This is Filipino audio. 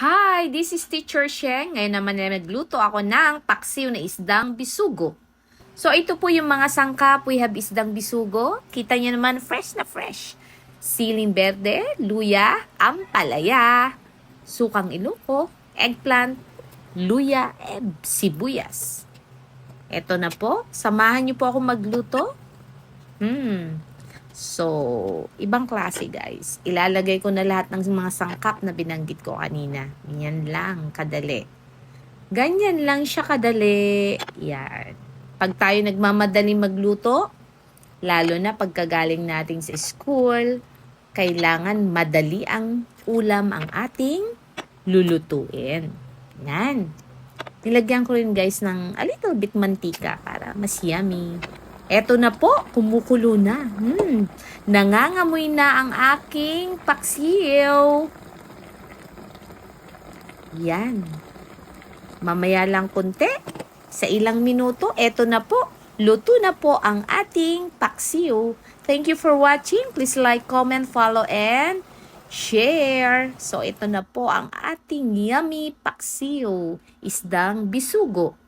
Hi, this is Teacher Sheng. Ngayon naman na nagluto ako ng paksiw na isdang bisugo. So ito po yung mga sangkap. We have isdang bisugo. Kita niyo naman fresh na fresh. Siling berde, luya, ampalaya, sukang iluko, eggplant, luya, and sibuyas. Ito na po. Samahan niyo po ako magluto. Hmm. So, ibang klase guys. Ilalagay ko na lahat ng mga sangkap na binanggit ko kanina. Yan lang, kadali. Ganyan lang siya kadali. Yan. Pag tayo nagmamadali magluto, lalo na pagkagaling natin sa school, kailangan madali ang ulam ang ating lulutuin. Yan. Nilagyan ko rin guys ng a little bit mantika para mas yummy. Eto na po, kumukulo na. Hmm, nangangamoy na ang aking paksiw. Yan. Mamaya lang konti. Sa ilang minuto, eto na po. Luto na po ang ating paksiw. Thank you for watching. Please like, comment, follow, and share. So, ito na po ang ating yummy paksiw. Isdang bisugo.